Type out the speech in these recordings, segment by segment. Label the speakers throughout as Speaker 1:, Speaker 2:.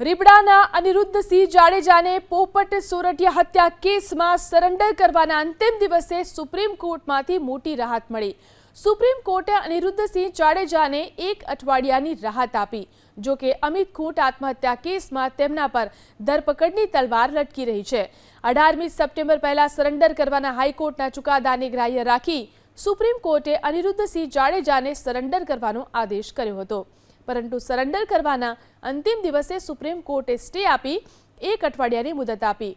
Speaker 1: રીબડાના અનિરુદ્ધસિંહ જાડેજાને પોપટ સોરઠિયા હત્યા કેસમાં સરેન્ડર કરવાના અંતિમ દિવસે સુપ્રીમ કોર્ટમાંથી મોટી રાહત મળી. સુપ્રીમ કોર્ટે અનિરુદ્ધસિંહ જાડેજાને એક અઠવાડિયાની રાહત આપી. જો કે અમિત ખૂંટ આત્મહત્યા કેસમાં તેમના પર ધરપકડની તલવાર લટકી રહી છે. અઢારમી સપ્ટેમ્બર પહેલા સરેન્ડર કરવાના હાઈકોર્ટના ચુકાદાને ગ્રાહ્ય રાખી સુપ્રીમ કોર્ટે અનિરુદ્ધસિંહ જાડેજાને સરેન્ડર કરવાનો આદેશ કર્યો હતો. પરંતુ સરેન્ડર કરવાના અંતિમ દિવસે સુપ્રીમ કોર્ટે સ્ટે આપી એક અઠવાડિયાની મુદત આપી.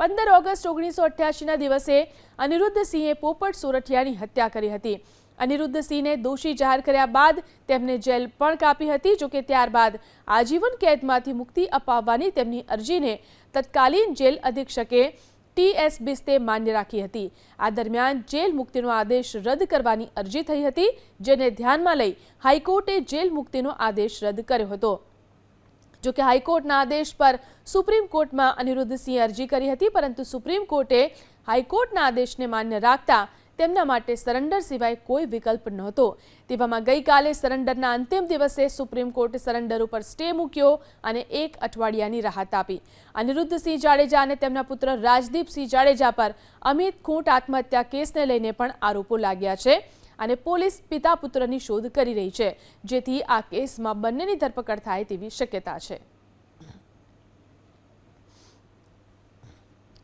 Speaker 1: પંદર ઓગસ્ટ ઓગણીસો અઠ્યાસીના દિવસે અનિરુદ્ધસિંહે પોપટ સોરઠિયાની હત્યા કરી હતી. અનિરુદ્ધસિંહને દોષી જાહેર કર્યા બાદ તેમને જેલ પણ કાપી હતી, જોકે ત્યારબાદ આજીવન કેદમાંથી મુક્તિ અપાવવાની તેમની અરજીને તત્કાલીન જેલ અધિક્ષકે ટીએસ બિસ્તે માન્ય રાખી હતી. આ દરમિયાન જેલ મુક્તિનો આદેશ રદ કરવાની અરજી થઈ હતી, જેને ધ્યાનમાં લઈ હાઈકોર્ટે જેલ મુક્તિનો આદેશ રદ કર્યો હતો. જો કે હાઈકોર્ટના આદેશ પર સુપ્રીમ કોર્ટમાં અનિરુદ્ધસિંહે અરજી કરી હતી, પરંતુ સુપ્રીમ કોર્ટે હાઈકોર્ટના આદેશને માન્ય રાખતા તેમના માટે સરેન્ડર સિવાય કોઈ વિકલ્પ નહોતો. તેવામાં ગઈકાલે સરેન્ડરના અંતિમ દિવસે સુપ્રીમ કોર્ટે સરેન્ડર ઉપર સ્ટે મૂક્યો અને એક અઠવાડિયાની રાહત આપી. અનિરુદ્ધસિંહ જાડેજા અને તેમના પુત્ર રાજદીપસિંહ જાડેજા પર અમિત ખૂંટ આત્મહત્યા કેસને લઈને પણ આરોપો લાગ્યા છે અને પોલીસ પિતા પુત્રની શોધ કરી રહી છે, જેથી આ કેસમાં બંનેની ધરપકડ થાય તેવી શક્યતા છે.